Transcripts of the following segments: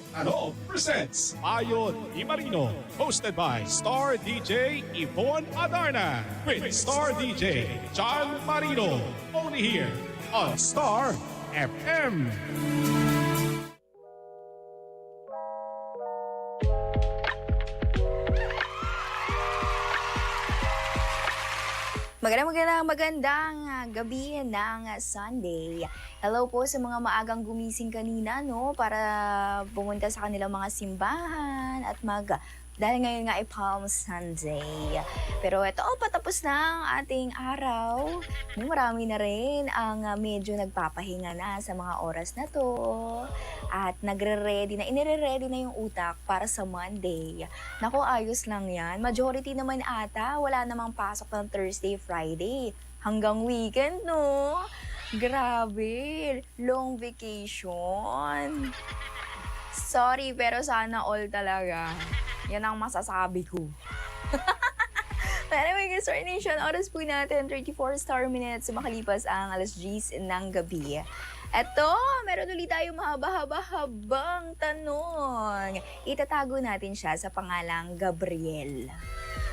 Star Ano presents Ayon Di Marino. Hosted by Star DJ Yvonne Adarna. With Star DJ John Marino. Only here on Star FM. Magandang magandang magandang ah, gabi ng ah, Sunday. Hello po sa mga maagang gumising kanina no para pumunta sa kanilang mga simbahan at mag dahil ngayon nga ay Palm Sunday. Pero ito, oh, patapos na ang ating araw. No, Marami na rin ang ah, medyo nagpapahinga na sa mga oras na to. At nagre-ready na, inire-ready na yung utak para sa Monday. Nako, ayos lang yan. Majority naman ata, wala namang pasok ng Thursday, Friday. Hanggang weekend, no? Grabe, long vacation. Sorry, pero sana all talaga. Yan ang masasabi ko. Pero anyway, guys, Star Nation, oras po natin, 34 star minutes, makalipas ang alas 10 ng gabi. Eto, meron ulit tayong mahaba-haba-habang tanong. Itatago natin siya sa pangalang Gabriel.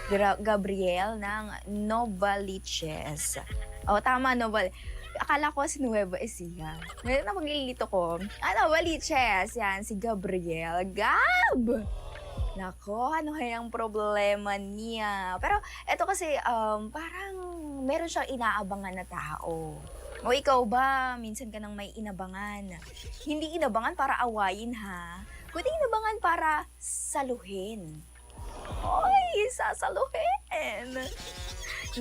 Gra- Gabriel ng Novaliches. O, tama, Noval. Akala ko si Nueva Ecija. Ngayon na maglilito ko. Ano, Novaliches. Yan, si Gabriel. Gab! Nako, ano kayang problema niya? Pero eto kasi, um, parang meron siyang inaabangan na tao. O ikaw ba, minsan ka nang may inabangan? Hindi inabangan para awayin ha, kundi inabangan para saluhin. Oy, sasaluhin!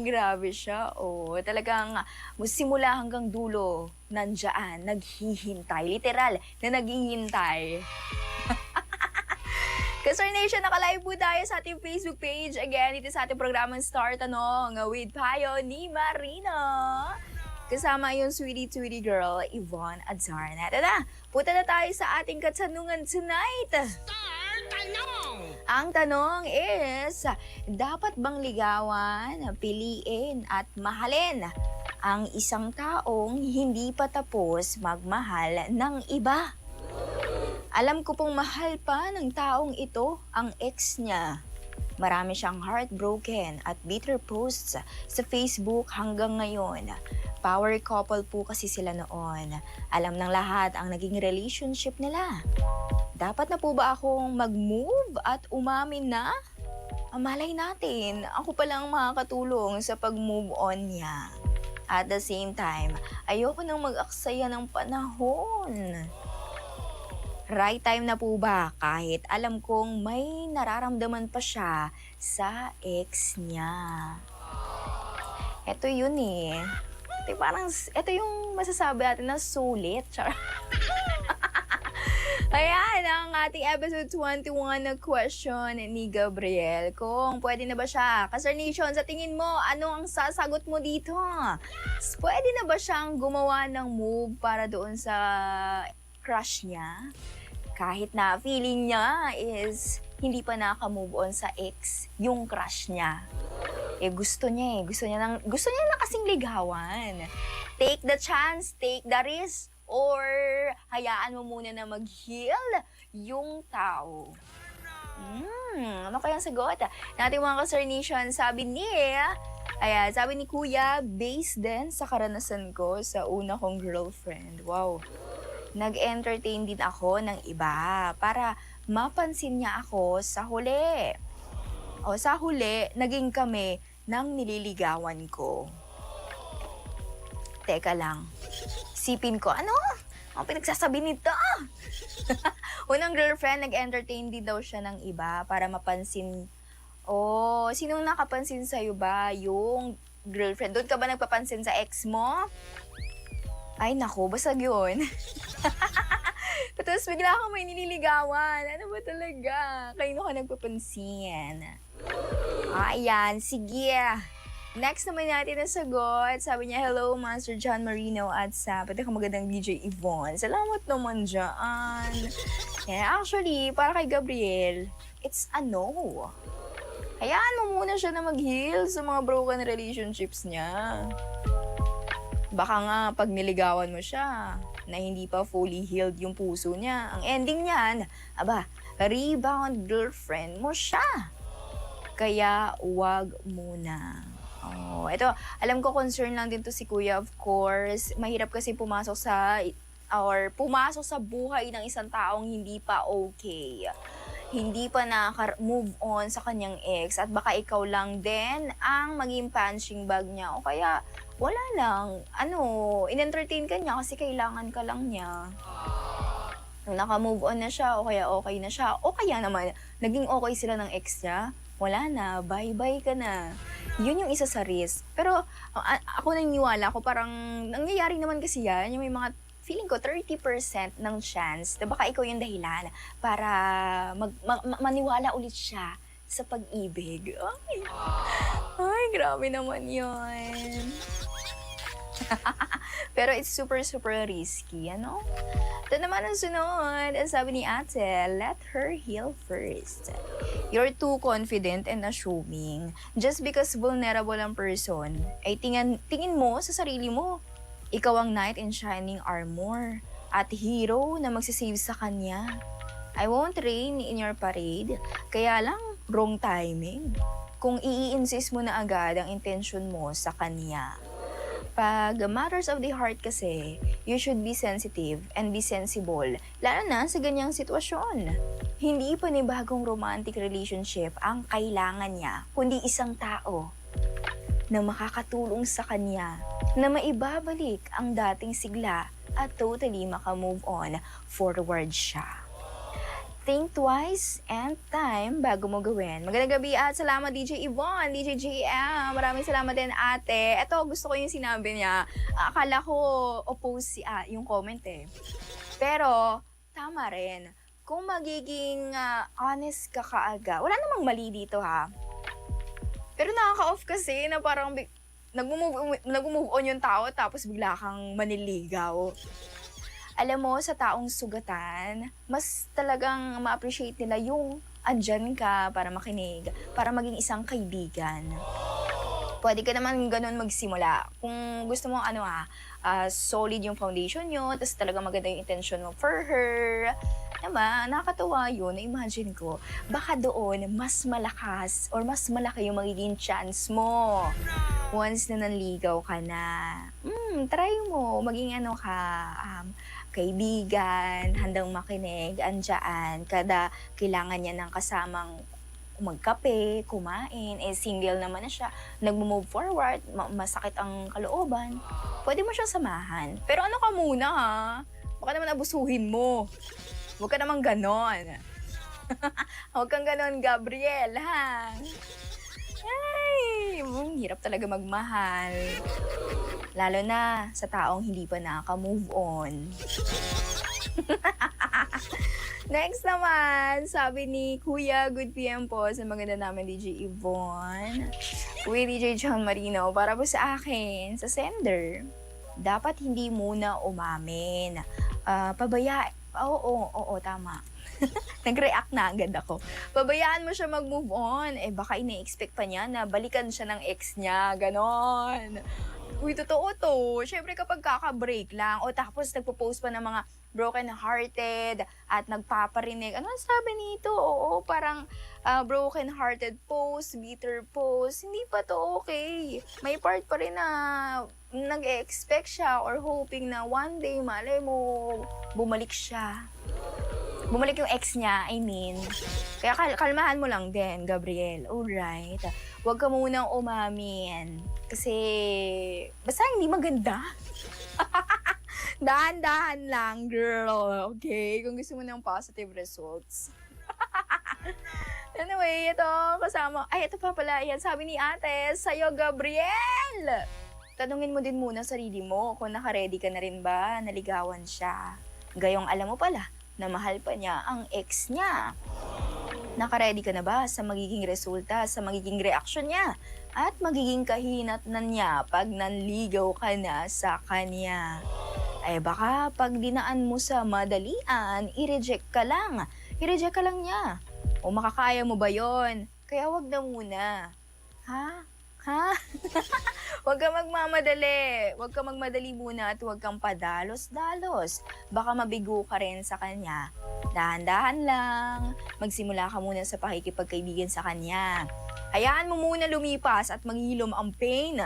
Grabe siya, oh. Talagang simula hanggang dulo, nandyan, naghihintay. Literal, na naghihintay. Kasar Nation, nakalive po tayo sa ating Facebook page. Again, ito sa ating programang Star Tanong with Payo ni Marino. Kasama yung sweetie, sweetie girl, Yvonne Adzarna. Tara, punta na tayo sa ating katanungan tonight. Ang tanong is, dapat bang ligawan, piliin at mahalin ang isang taong hindi pa tapos magmahal ng iba? Alam ko pong mahal pa ng taong ito ang ex niya. Marami siyang heartbroken at bitter posts sa Facebook hanggang ngayon. Power couple po kasi sila noon. Alam ng lahat ang naging relationship nila. Dapat na po ba akong mag-move at umamin na? Malay natin, ako palang makakatulong sa pag-move on niya. At the same time, ayoko nang mag-aksaya ng panahon. Right time na po ba kahit alam kong may nararamdaman pa siya sa ex niya? Ito yun eh. Ito parang, ito yung masasabi natin na sulit. Char. Ayan, ang ating episode 21 na question ni Gabriel. Kung pwede na ba siya? Kasar sa tingin mo, ano ang sasagot mo dito? Pwede na ba siyang gumawa ng move para doon sa crush niya? Kahit na feeling niya is hindi pa naka-move on sa ex, yung crush niya. Eh gusto niya eh, gusto niya, nang, gusto niya na kasing ligawan. Take the chance, take the risk, or hayaan mo muna na mag-heal yung tao. Hmm, ano kayang sagot? Nating mga ka Nation, sabi ni, ayan, sabi ni Kuya, based din sa karanasan ko sa una kong girlfriend. Wow. Nag-entertain din ako ng iba para mapansin niya ako sa huli. O sa huli, naging kami ng nililigawan ko. Teka lang. Sipin ko, ano? Ang pinagsasabi nito? Unang girlfriend, nag-entertain din daw siya ng iba para mapansin Oh, sinong nakapansin sa'yo ba? Yung girlfriend. Doon ka ba nagpapansin sa ex mo? Ay, nako, basag yun. Tapos bigla akong may nililigawan. Ano ba talaga? Kaino ka nagpapansin? Ayan, sige. Next naman natin na sagot. Sabi niya, Hello, Master John Marino at sa pati ka magandang DJ Yvonne. Salamat naman dyan. Yeah, actually, para kay Gabriel, it's a no. Hayaan mo muna siya na mag-heal sa mga broken relationships niya. Baka nga pag niligawan mo siya na hindi pa fully healed yung puso niya, ang ending niyan, aba, rebound girlfriend mo siya. Kaya wag muna. Oh, ito, alam ko concern lang din to si Kuya, of course. Mahirap kasi pumasok sa or pumasok sa buhay ng isang taong hindi pa okay. Hindi pa nakaka-move on sa kanyang ex at baka ikaw lang din ang maging punching bag niya o kaya wala lang, ano, in-entertain ka niya kasi kailangan ka lang niya. Nung naka-move on na siya o kaya okay na siya o kaya naman naging okay sila ng ex niya, wala na, bye-bye ka na. Yun yung isa sa risk. Pero a- ako naniniwala ko parang nangyayari naman kasi yan, yung may mga feeling ko 30% ng chance na baka ikaw yung dahilan para mag, ma- ma- maniwala ulit siya sa pag-ibig. Ay, ay grabe naman yun. Pero it's super, super risky, ano? Ito naman ang sunod. Ang sabi ni ate, let her heal first. You're too confident and assuming. Just because vulnerable ang person, ay tingin, tingin mo sa sarili mo. Ikaw ang knight in shining armor at hero na magsisave sa kanya. I won't rain in your parade, kaya lang wrong timing. Kung i-insist mo na agad ang intention mo sa kanya. Pag matters of the heart kasi, you should be sensitive and be sensible, lalo na sa ganyang sitwasyon. Hindi pa ni bagong romantic relationship ang kailangan niya, kundi isang tao na makakatulong sa kanya na maibabalik ang dating sigla at totally makamove on forward siya. Think twice and time bago mo gawin. Magandang gabi at salamat DJ Yvonne, DJ JM. Maraming salamat din ate. Ito, gusto ko yung sinabi niya. Akala ko oppose si ah, yung comment eh. Pero, tama rin. Kung magiging ah, honest ka kaaga, wala namang mali dito ha. Pero nakaka-off kasi na parang nag-move on yung tao tapos bigla kang maniligaw. Alam mo, sa taong sugatan, mas talagang ma-appreciate nila yung andyan ka para makinig, para maging isang kaibigan. Pwede ka naman ganun magsimula. Kung gusto mo, ano ah, ah, solid yung foundation nyo, tapos talaga maganda yung intention mo for her. Diba? Nakakatawa yun. Imagine ko, baka doon mas malakas or mas malaki yung magiging chance mo once na nanligaw ka na. Hmm, try mo. Maging ano ka, um, kaibigan, handang makinig, andyan. Kada kailangan niya ng kasamang magkape, kumain, eh single naman na siya, nag-move forward, ma- masakit ang kalooban, pwede mo siyang samahan. Pero ano ka muna ha? Baka naman abusuhin mo. Huwag ka naman ganon. Huwag kang ganon, Gabriel, ha? Ay, mm, hirap talaga magmahal. Lalo na sa taong hindi pa nakaka-move on. Next naman, sabi ni Kuya Good PM po sa maganda namin DJ Yvonne. Kuya DJ John Marino, para po sa akin, sa sender, dapat hindi muna umamin. Ah, pabaya, oo, oo, oo, tama. Nag-react na agad ako. Pabayaan mo siya mag-move on. Eh, baka ine-expect pa niya na balikan siya ng ex niya. Ganon. Uy, totoo to. Siyempre kapag kaka-break lang o tapos nagpo-post pa ng mga broken-hearted at nagpaparinig. Ano ang sabi nito? Oo, parang ah, broken-hearted post, bitter post. Hindi pa to okay. May part pa rin na nag-expect siya or hoping na one day, malay mo, bumalik siya. Bumalik yung ex niya, I mean. Kaya kal- kalmahan mo lang din, Gabriel. Alright. Huwag ka munang umamin. Kasi, basta hindi maganda. Dahan-dahan lang, girl. Okay? Kung gusto mo ng positive results. anyway, ito kasama. Ay, ito pa pala. Yan, sabi ni ate, sa'yo, Gabriel! Tanungin mo din muna sarili mo kung nakaredy ka na rin ba, naligawan siya. Gayong alam mo pala na mahal pa niya ang ex niya. Nakaredy ka na ba sa magiging resulta, sa magiging reaksyon niya? At magiging kahinatnan niya pag nanligaw ka na sa kanya? Ay baka pag dinaan mo sa madalian, i-reject ka lang. I-reject ka lang niya. O makakaya mo ba yon? Kaya wag na muna. Ha? Ha? Huwag ka magmamadali. Huwag ka magmadali muna at huwag kang padalos-dalos. Baka mabigo ka rin sa kanya. Dahan-dahan lang. Magsimula ka muna sa pakikipagkaibigan sa kanya. Hayaan mo muna lumipas at maghilom ang pain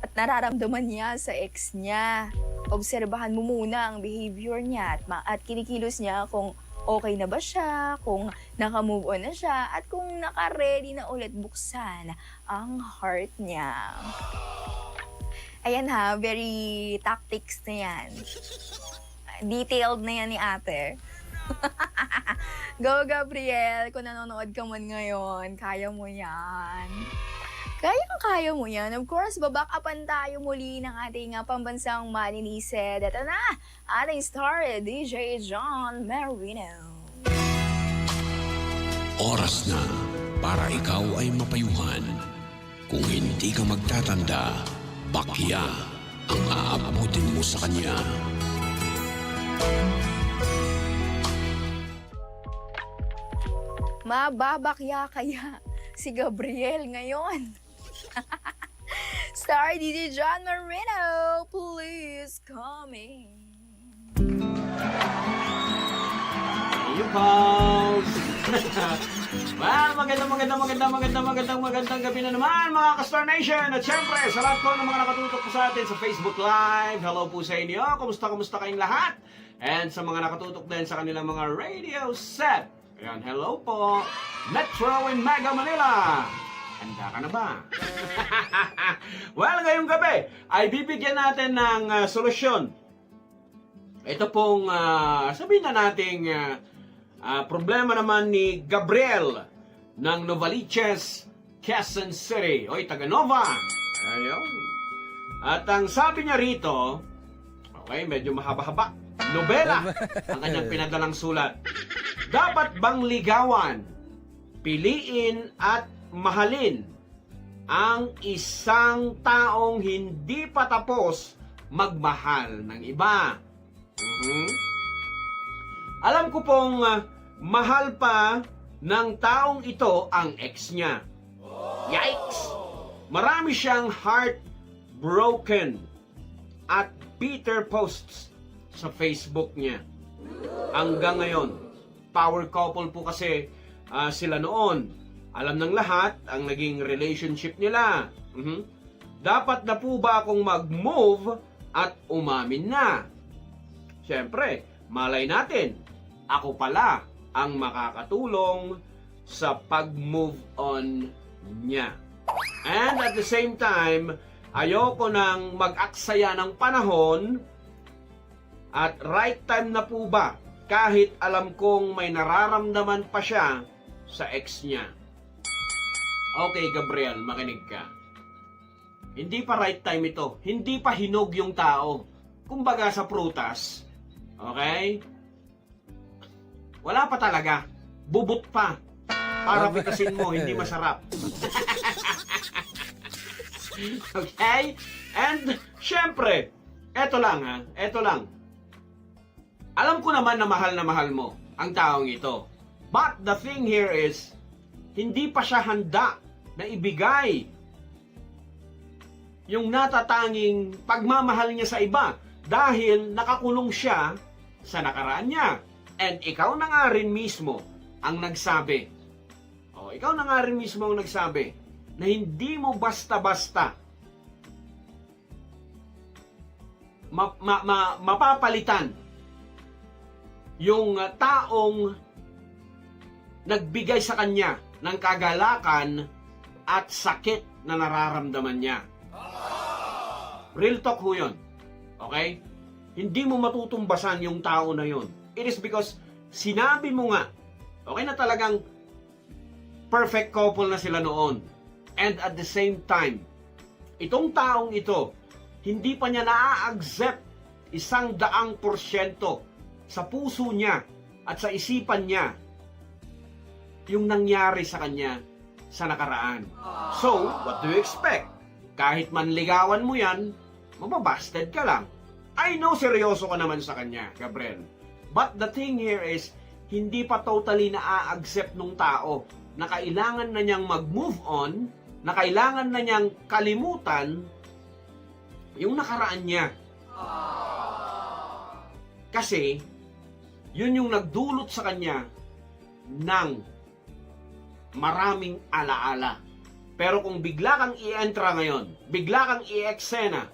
at nararamdaman niya sa ex niya. Obserbahan mo muna ang behavior niya at, ma- at kinikilos niya kung okay na ba siya, kung naka-move on na siya, at kung naka-ready na ulit buksan ang heart niya. Ayan ha, very tactics na yan. Detailed na yan ni ate. Go, Gabriel! Kung nanonood ka man ngayon, kaya mo yan. Kaya kaya mo yan. Of course, babakapan tayo muli ng ating uh, pambansang maninisid. Ito na, ating star, DJ John Marino. Oras na para ikaw ay mapayuhan. Kung hindi ka magtatanda, bakya ang aabutin mo sa kanya. Mababakya kaya si Gabriel ngayon. Star DJ John Marino, please come in. You calls! well, magandang, magandang, magandang, magandang, magandang, magandang gabi na naman mga ka-Star Nation! At syempre, sa lahat po ng mga nakatutok po sa atin sa Facebook Live, hello po sa inyo! Kumusta, kumusta kayong lahat? And sa mga nakatutok din sa kanilang mga radio set, ayan, hello po! Metro in Mega Manila! Handa ka na ba? well, ngayong gabi ay bibigyan natin ng ah, solusyon ito pong ah, sabihin na nating ah, ah, problema naman ni Gabriel ng Novaliches, Quezon City. Oy, taga Nova. Ayun. At ang sabi niya rito, okay, medyo mahaba-haba. Nobela ang kanyang pinadalang sulat. Dapat bang ligawan, piliin at mahalin ang isang taong hindi pa tapos magmahal ng iba? Mhm. Alam ko pong ah, mahal pa ng taong ito ang ex niya. Yikes! Marami siyang heart broken at bitter posts sa Facebook niya. Hanggang ngayon, power couple po kasi ah, sila noon. Alam ng lahat ang naging relationship nila. Mhm. Dapat na po ba akong mag-move at umamin na? Siyempre, malay natin, ako pala ang makakatulong sa pag-move on niya. And at the same time, ayoko nang mag-aksaya ng panahon at right time na po ba kahit alam kong may nararamdaman pa siya sa ex niya. Okay, Gabriel, makinig ka. Hindi pa right time ito. Hindi pa hinog yung tao. Kumbaga sa prutas, okay? Wala pa talaga. Bubot pa. Para pitasin mo, hindi masarap. okay? And, syempre, eto lang ha, eto lang. Alam ko naman na mahal na mahal mo ang taong ito. But the thing here is, hindi pa siya handa na ibigay yung natatanging pagmamahal niya sa iba dahil nakakulong siya sa nakaraan niya. And ikaw na nga rin mismo ang nagsabi. O, ikaw na nga rin mismo ang nagsabi na hindi mo basta-basta ma- ma- ma- mapapalitan yung taong nagbigay sa kanya ng kagalakan at sakit na nararamdaman niya. Real talk ho yun. Okay? Hindi mo matutumbasan yung tao na yun. It is because sinabi mo nga, okay na talagang perfect couple na sila noon. And at the same time, itong taong ito, hindi pa niya na-accept isang daang porsyento sa puso niya at sa isipan niya yung nangyari sa kanya sa nakaraan. So, what do you expect? Kahit manligawan mo yan, mababasted ka lang. I know seryoso ka naman sa kanya, Gabriel. But the thing here is, hindi pa totally na-accept nung tao na kailangan na niyang mag-move on, na kailangan na niyang kalimutan yung nakaraan niya. Kasi, yun yung nagdulot sa kanya ng maraming alaala. Pero kung bigla kang i-entra ngayon, bigla kang i-eksena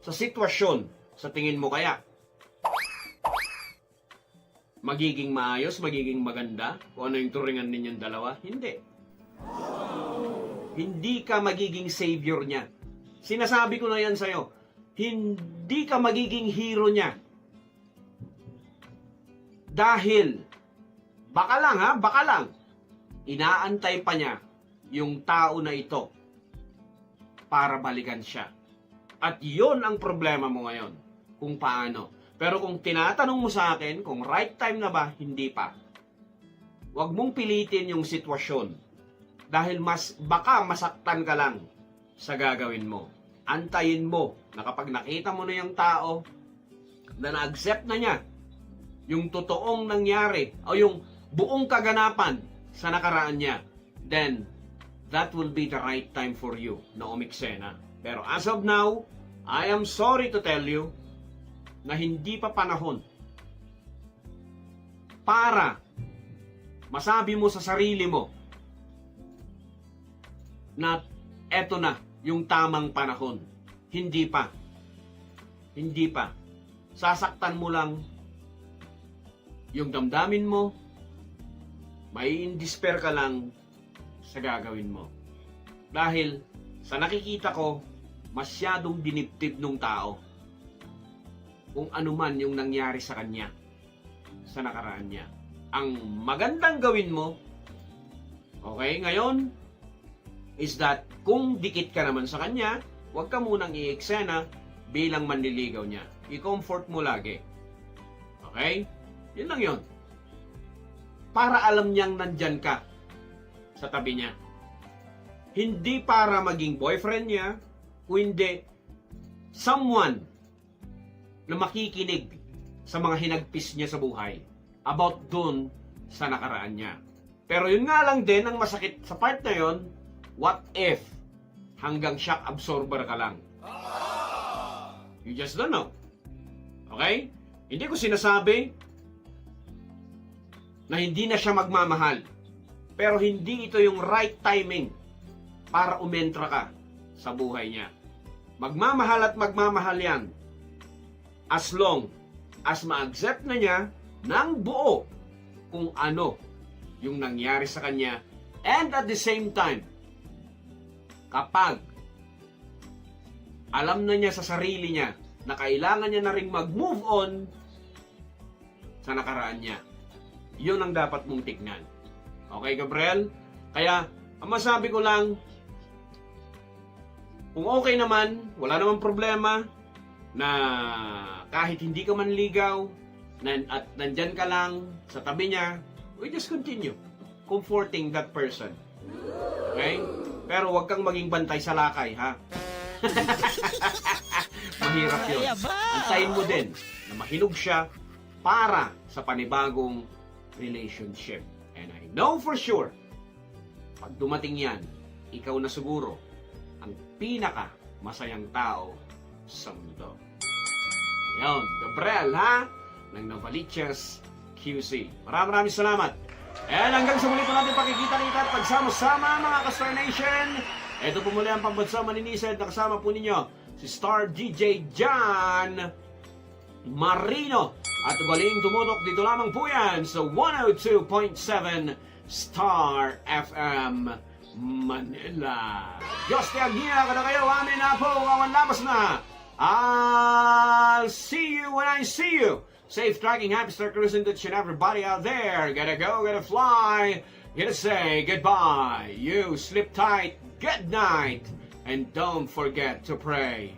sa sitwasyon, sa tingin mo kaya, magiging maayos, magiging maganda, kung ano yung turingan ninyong dalawa? Hindi. Hindi ka magiging savior niya. Sinasabi ko na yan sa'yo, hindi ka magiging hero niya. Dahil, baka lang ha, baka lang, inaantay pa niya yung tao na ito para balikan siya. At yon ang problema mo ngayon, kung paano. Pero kung tinatanong mo sa akin kung right time na ba, hindi pa. Huwag mong pilitin yung sitwasyon. Dahil mas, baka masaktan ka lang sa gagawin mo. Antayin mo na kapag nakita mo na yung tao na na-accept na niya yung totoong nangyari o yung buong kaganapan sa nakaraan niya, then that will be the right time for you na umiksena. Pero as of now, I am sorry to tell you na hindi pa panahon para masabi mo sa sarili mo na eto na yung tamang panahon. Hindi pa. Hindi pa. Sasaktan mo lang yung damdamin mo, may indisper ka lang sa gagawin mo. Dahil sa nakikita ko, masyadong diniptib nung tao kung ano man yung nangyari sa kanya sa nakaraan niya. Ang magandang gawin mo, okay, ngayon, is that kung dikit ka naman sa kanya, huwag ka munang i-eksena bilang manliligaw niya. I-comfort mo lagi. Okay? Yun lang yun. Para alam niyang nandyan ka sa tabi niya. Hindi para maging boyfriend niya, kundi someone na makikinig sa mga hinagpis niya sa buhay about dun sa nakaraan niya. Pero yun nga lang din ang masakit sa part na yun, what if hanggang shock absorber ka lang? You just don't know. Okay? Hindi ko sinasabi na hindi na siya magmamahal. Pero hindi ito yung right timing para umentra ka sa buhay niya. Magmamahal at magmamahal yan as long as ma-accept na niya ng buo kung ano yung nangyari sa kanya and at the same time kapag alam na niya sa sarili niya na kailangan niya na ring mag-move on sa nakaraan niya. Yun ang dapat mong tignan. Okay, Gabriel? Kaya, ang masabi ko lang, kung okay naman, wala namang problema, na kahit hindi ka manligaw, na, at nandyan ka lang sa tabi niya, we just continue comforting that person. Okay? Pero huwag kang maging bantay sa lakay, ha? Mahirap yun. Antayin mo din na mahinog siya para sa panibagong relationship. And I know for sure, pag dumating yan, ikaw na siguro ang pinaka masayang tao sa mundo. Yan, Gabriel ha, ng Novaliches QC. Maraming maraming salamat. And hanggang sa muli po natin pakikita-kita at pagsama-sama mga ka-Star Nation. Ito po muli ang pambansa maninisid na kasama po ninyo si Star DJ John Marino. At galing tumutok dito lamang po yan sa 102.7 Star FM Manila. Diyos te agniya kada kayo, amin na po, awan labas na. I'll see you when I see you. Safe tracking, happy star cruising to and everybody out there. Gotta go, gotta fly. To say goodbye. You sleep tight, good night, and don't forget to pray.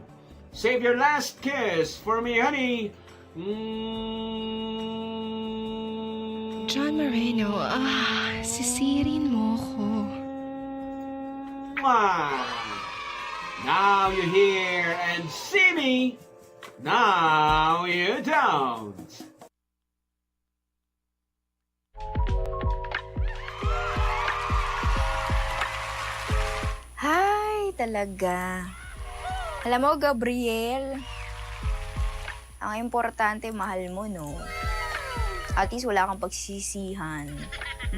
Save your last kiss for me, honey. John Moreno, ah, sisirin mo ko. Mwah. Now you hear and see me. Now you don't. Hi, talaga. Alam mo, Gabriel, ang importante, mahal mo, no? At least wala kang pagsisihan.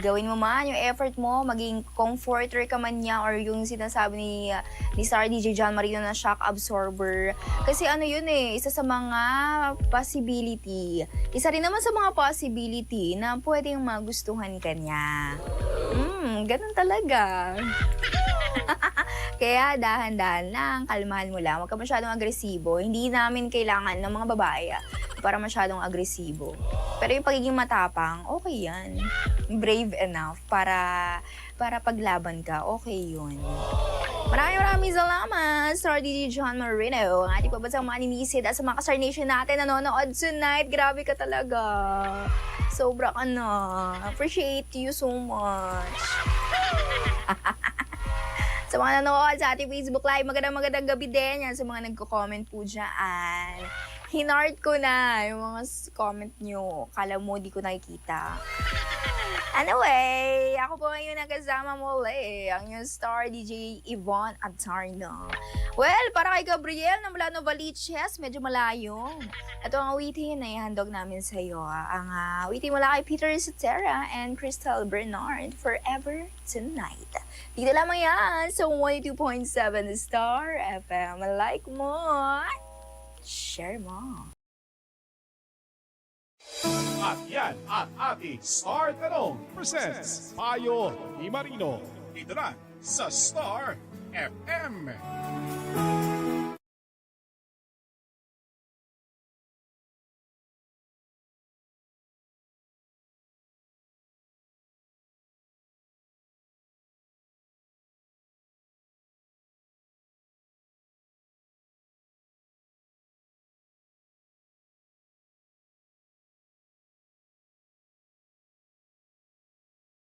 Gawin mo man yung effort mo, maging comforter ka man niya or yung sinasabi ni, ni Star DJ John Marino na shock absorber. Kasi ano yun eh, isa sa mga possibility. Isa rin naman sa mga possibility na pwedeng magustuhan ka niya. Hmm, ganun talaga. Kaya dahan-dahan lang, kalmahan mo lang. Huwag ka masyadong agresibo. Hindi namin kailangan ng mga babae ah, para masyadong agresibo. Pero yung pagiging matapang, okay yan. Brave enough para para paglaban ka, okay yun. Maraming maraming salamat, Star DJ John Marino, ang ating pabansang maninisid at sa mga kasar nation natin nanonood tonight. Grabe ka talaga. Sobra ka na. Appreciate you so much. Sa mga nanonood sa ating Facebook Live, magandang magandang gabi din yan sa mga nagko-comment po dyan. Hinard ko na yung mga comment nyo. Kala mo di ko nakikita. Anyway, ako po ngayon nakasama muli ang yung star DJ Yvonne Atarno. Well, para kay Gabriel na mula Novaliches, medyo malayo. Ito ang awitin na ihandog namin sa iyo. Ang uh, awitin mula kay Peter Cetera and Crystal Bernard, Forever Tonight. Dito lamang yan sa 102.7 Star FM. Like mo, share mo. At yan ang ating Star Tanong presents Payo ni Marino. Dito na sa Star FM.